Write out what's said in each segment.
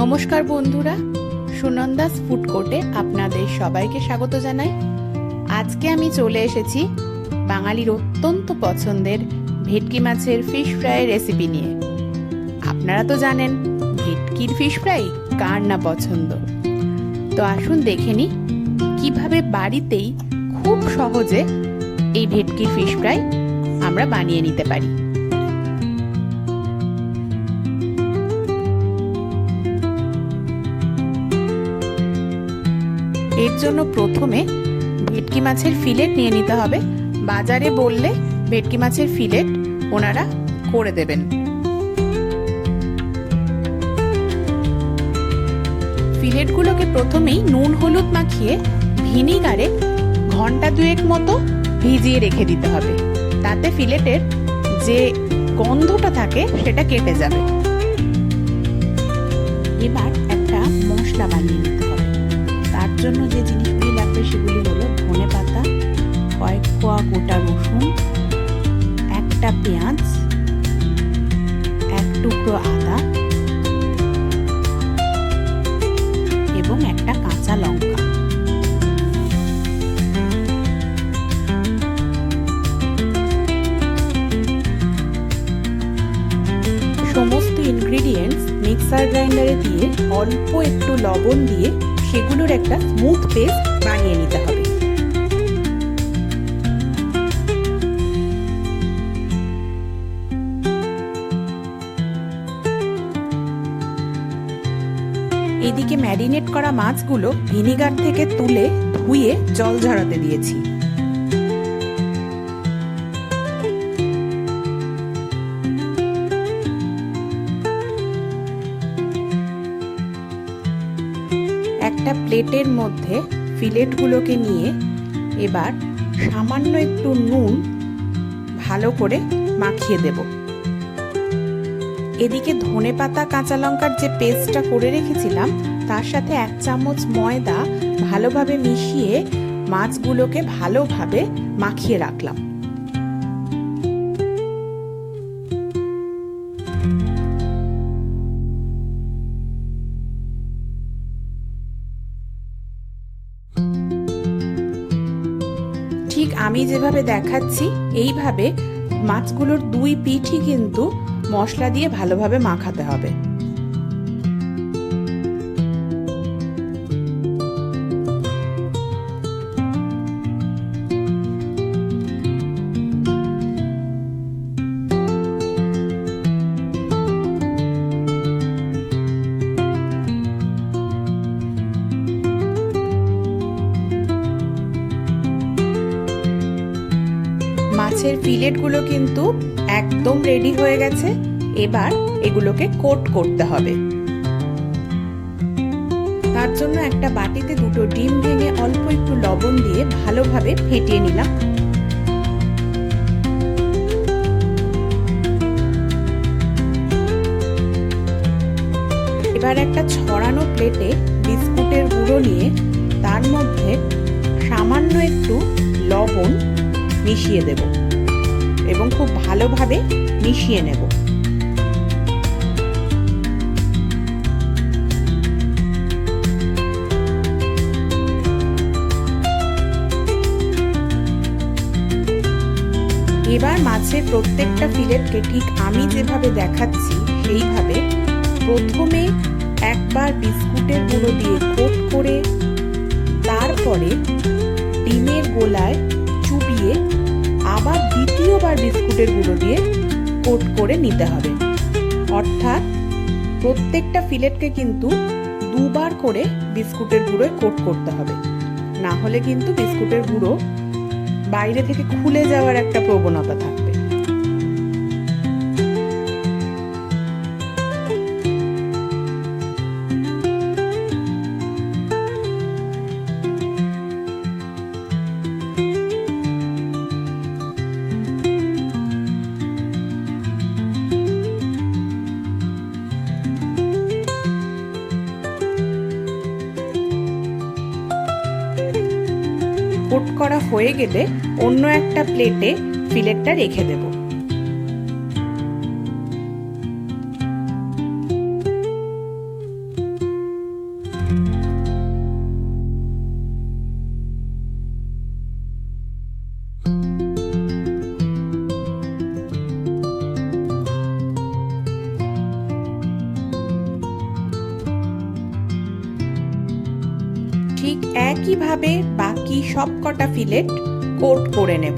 নমস্কার বন্ধুরা, সুনন্দাস ফুড কোর্টে আপনাদের সবাইকে স্বাগত জানাই। আজকে আমি চলে এসেছি বাঙালির অত্যন্ত পছন্দের ভেটকি মাছের ফিশ ফ্রাই রেসিপি নিয়ে। আপনারা তো জানেন, ভেটকির ফিশ ফ্রাই কার না পছন্দ। তো আসুন দেখে নিই, কীভাবে বাড়িতেই খুব সহজে এই ভেটকির ফিশ ফ্রাই আমরা বানিয়ে নিতে পারি। এর জন্য প্রথমে ভেটকি মাছের ফিলেট নিয়ে নিতে হবে। বাজারে বললে ভেটকি মাছের ফিলেট ওনারা করে দেবেন। ফিলেটগুলোকে প্রথমেই নুন, হলুদ মাখিয়ে ভিনিগারে ঘণ্টা দুয়েক মতো ভিজিয়ে রেখে দিতে হবে। তাতে ফিলেটের যে গন্ধটা থাকে সেটা কেটে যাবে। এবার একটা মশলা বানিয়ে নিতে তার জন্য যে জিনিসগুলি লাগবে সেগুলি হলো ধনে পাতা, কয়েক কোয়া গোটা রসুন, একটা পেঁয়াজ, এক টুকরো আদা এবং একটা কাঁচা লঙ্কা। সমস্ত ইনগ্রিডিয়েন্টস মিক্সার গ্রাইন্ডারে দিয়ে অল্প একটু লবণ দিয়ে সেগুলোর একটা স্মুথ পেস্ট বানিয়ে নিতে হবে। এদিকে ম্যারিনেট করা মাছগুলো ভিনিগার থেকে তুলে ধুয়ে জল ঝরাতে দিয়েছি। প্লেটের মধ্যে ফিলেটগুলোকে নিয়ে এবার সামান্য একটু নুন ভালো করে মাখিয়ে দেব। এদিকে ধনে পাতা কাঁচা লঙ্কার যে পেস্টটা করে রেখেছিলাম, তার সাথে এক চামচ ময়দা ভালোভাবে মিশিয়ে মাছগুলোকে ভালোভাবে মাখিয়ে রাখলাম। আমি যেভাবে দেখাচ্ছি এইভাবে মাছগুলোর দুই পিঠই কিন্তু মশলা দিয়ে ভালোভাবে মাখাতে হবে। মাছের ফিলেটগুলো কিন্তু একদম রেডি হয়ে গেছে। এবার এগুলোকে কোট করতে হবে। তার জন্য একটা বাটিতে দুটো ডিম ভেঙে অল্প একটু লবণ দিয়ে ভালোভাবে ফেটিয়ে নিলাম। এবার একটা ছড়ানো প্লেটে বিস্কুটের গুঁড়ো নিয়ে তার মধ্যে সামান্য একটু লবণ মিশিয়ে দেব। এবং খুব ভালোভাবে মিশিয়ে নেব। এবার মাছের প্রত্যেকটা ফিলেটকে ঠিক আমি যেভাবে দেখাচ্ছি, সেইভাবে প্রথমে একবার বিস্কুটের গুঁড়ো দিয়ে কোট করে, তারপরে ডিমের গোলায় আবার দ্বিতীয়বার বিস্কুটের গুঁড়ো দিয়ে কোট করে নিতে হবে। অর্থাৎ প্রত্যেকটা ফিলেটকে কিন্তু দুবার করে বিস্কুটের গুঁড়োয় কোট করতে হবে। না হলে কিন্তু বিস্কুটের গুঁড়ো বাইরে থেকে খুলে যাওয়ার একটা প্রবণতা থাকবে কোট করা হয়ে গেলে অন্য একটা প্লেটে ফিলেটটা রেখে দেব। একইভাবে বাকি সব কটা ফিলেট কোট করে নেব।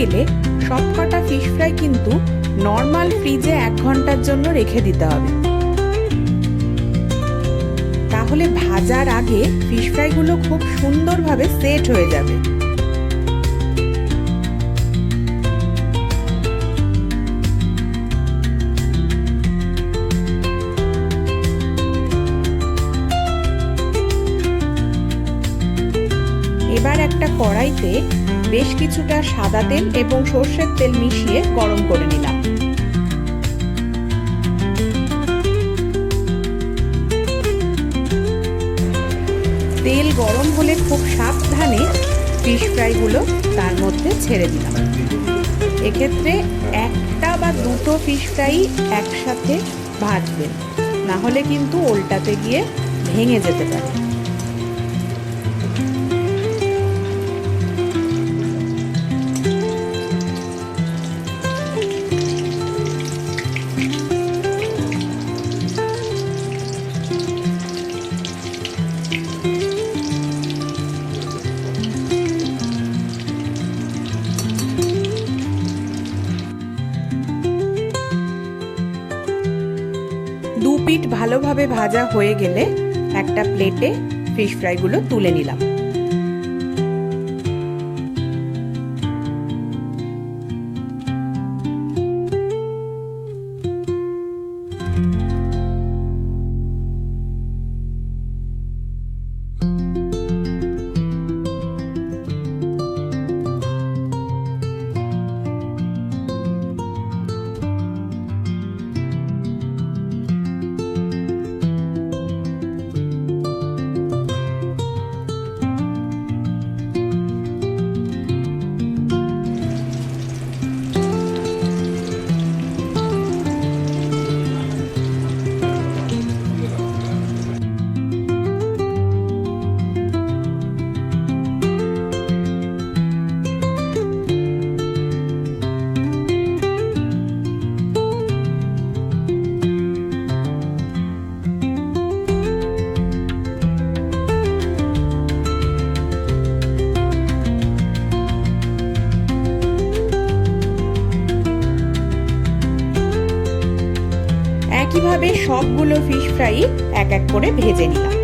গেলে সবকটা ফিশ ফ্রাই কিন্তু নর্মাল ফ্রিজে এক ঘণ্টার জন্য রেখে দিতে হবে। তাহলে ভাজার আগে ফিশ ফ্রাইগুলো খুব সুন্দরভাবে সেট হয়ে যাবে। এবার একটা কড়াইতে বেশ কিছুটা সাদা তেল এবং সর্ষের তেল মিশিয়ে গরম করে নিলাম। তেল গরম হলে খুব সাবধানে ফিশ ফ্রাইগুলো তার মধ্যে ছেড়ে দিলাম। এক্ষেত্রে একটা বা দুটো ফিশ ফ্রাই একসাথে ভাজবেন, না হলে কিন্তু ওল্টাতে গিয়ে ভেঙে যেতে পারে। পিঠ ভালোভাবে ভাজা হয়ে গেলে একটা প্লেটে ফিশ ফ্রাইগুলো তুলে নিলাম। একইভাবে সবগুলো ফিশ ফ্রাই এক এক করে ভেজে নিলাম।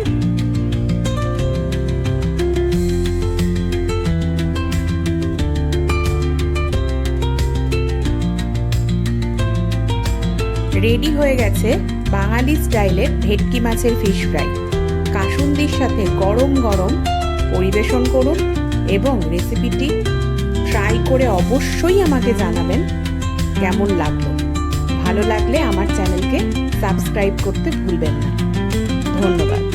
রেডি হয়ে গেছে বাঙালি স্টাইলের ভেটকি মাছের ফিশ ফ্রাই কাসুন্দির সাথে গরম গরম পরিবেশন করুন এবং রেসিপিটি ট্রাই করে অবশ্যই আমাকে জানাবেন। কেমন লাগল? ভালো লাগলে আমার চ্যানেলকে সাবস্ক্রাইব করতে ভুলবেন না। ধন্যবাদ।